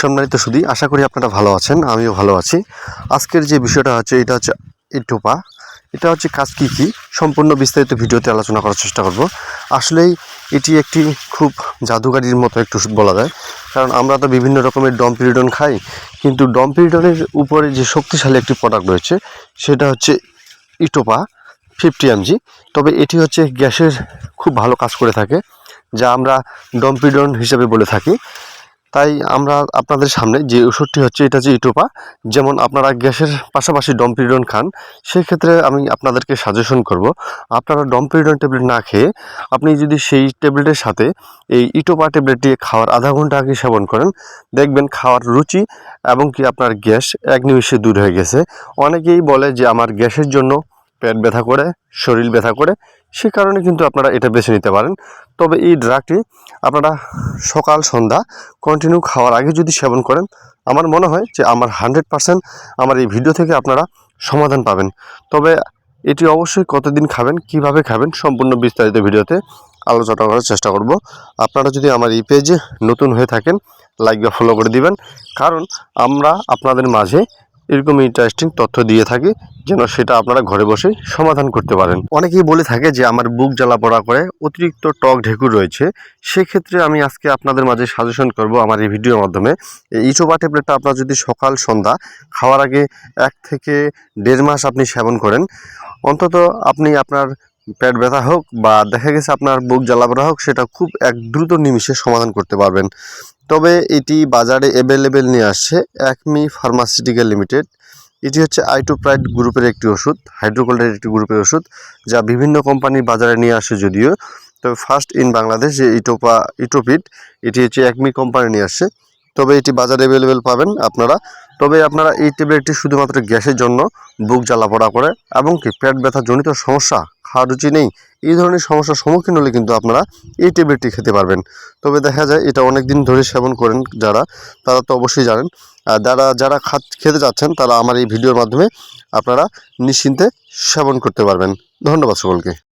সম্মানিত সুদী আশা করি আপনারা ভালো আছেন, আমিও ভালো আছি। আজকের যে বিষয়টা হচ্ছে, এটা হচ্ছে ইটোপা। এটা হচ্ছে কাজ কী কী? সম্পূর্ণ বিস্তারিত ভিডিওতে আলোচনা করার চেষ্টা করব। আসলেই এটি একটি খুব জাদুকারির মতো একটু বলা যায়। কারণ আমরা তো বিভিন্ন রকমের ডম্পিরিডন খাই, কিন্তু ডম্পিরিডনের উপরে যে শক্তিশালী একটি প্রোডাক্ট রয়েছে, সেটা হচ্ছে ইটোপা ফিফটি এমজি তবে এটি হচ্ছে গ্যাসের খুব ভালো কাজ করে থাকে, যা আমরা ডম্পিডন হিসেবে বলে থাকি। তাই আমরা আপনাদের সামনে যে ওষুধটি হচ্ছে, এটা যে ইটোপা। যেমন আপনারা গ্যাসের পাশাপাশি ডম্পিডন খান, সেক্ষেত্রে আমি আপনাদেরকে সাজেশন করব, আপনারা ডম্পিডন ট্যাবলেট না খেয়ে আপনি যদি সেই ট্যাবলেটের সাথে এই ইটোপা ট্যাবলেটটি খাওয়ার আধা ঘণ্টা আগে সেবন করেন, দেখবেন খাওয়ার রুচি এবং কি আপনার গ্যাস এক নিমিষে দূর হয়ে গেছে। অনেকেই বলে যে আমার গ্যাসের জন্য পেট ব্যথা করে, শরীর ব্যথা করে, সে কারণে কিন্তু আপনারা এটা বেছে নিতে পারেন। তবে এই ড্রাগটি আপনারা সকাল, সন্ধ্যা কন্টিনিউ খাওয়ার আগে যদি সেবন করেন, আমার মনে হয় যে আমার হান্ড্রেড পারসেন্ট আমার এই ভিডিও থেকে আপনারা সমাধান পাবেন। তবে এটি অবশ্যই কতদিন খাবেন, কীভাবে খাবেন, সম্পূর্ণ বিস্তারিত ভিডিওতে আলোচনা করার চেষ্টা করব। আপনারা যদি আমার এই পেজে নতুন হয়ে থাকেন লাইক বা ফলো করে দিবেন। কারণ আমরা আপনাদের মাঝে এরকম ইন্টারেস্টিং তথ্য দিয়ে থাকি যেন সেটা আপনারা ঘরে বসে সমাধান করতে পারেন। অনেকেই বলে থাকে যে আমার বুক জ্বালা পড়া করে অতিরিক্ত টক ঢেকুর রয়েছে। সেক্ষেত্রে আমি আজকে আপনাদের মাঝে সাজেশন করব আমার এই ভিডিওর মাধ্যমে। এই ইচোবা ট্যাবলেটটা আপনার যদি সকাল, সন্ধ্যা খাওয়ার আগে এক থেকে দেড় মাস আপনি সেবন করেন, অন্তত আপনি আপনার পেট ব্যথা হোক বা দেখা গেছে আপনার বুক জ্বালা পড়া হোক, সেটা খুব এক দ্রুত নিমিষে সমাধান করতে পারবেন। তবে এটি বাজারে অ্যাভেলেবেল নিয়ে আসছে একমি ফার্মাসিউটিক্যাল লিমিটেড এটি হচ্ছে আইটোপ্রাইড গ্রুপের একটি ওষুধ হাইড্রোকোল্ডের একটি গ্রুপের ওষুধ, যা বিভিন্ন কোম্পানি বাজারে নিয়ে আসে যদিও। তবে ফার্স্ট ইন বাংলাদেশ যে ইটোপা ইটোপিড এটি হচ্ছে একমি কোম্পানি নিয়ে আসছে। তবে এটি বাজারে অ্যাভেলেবেল পাবেন আপনারা। তবে আপনারা এই ট্যাবলেটটি শুধুমাত্র গ্যাসের জন্য, বুক জ্বালা পড়া করে এবং কি পেট ব্যথা জনিত সমস্যা খাওয়া রুচি নেই, এই ধরনের সমস্যার সম্মুখীন হলে কিন্তু আপনারা এই ট্যাবলেটটি খেতে পারবেন। তবে দেখা যায় এটা অনেক দিন ধরে সেবন করেন যারা, তারা তো অবশ্যই জানেন। আর যারা যারা খাত, খেতে যাচ্ছেন তারা আমার এই ভিডিওর মাধ্যমে আপনারা নিশ্চিন্তে সেবন করতে পারবেন। ধন্যবাদ সকলকে।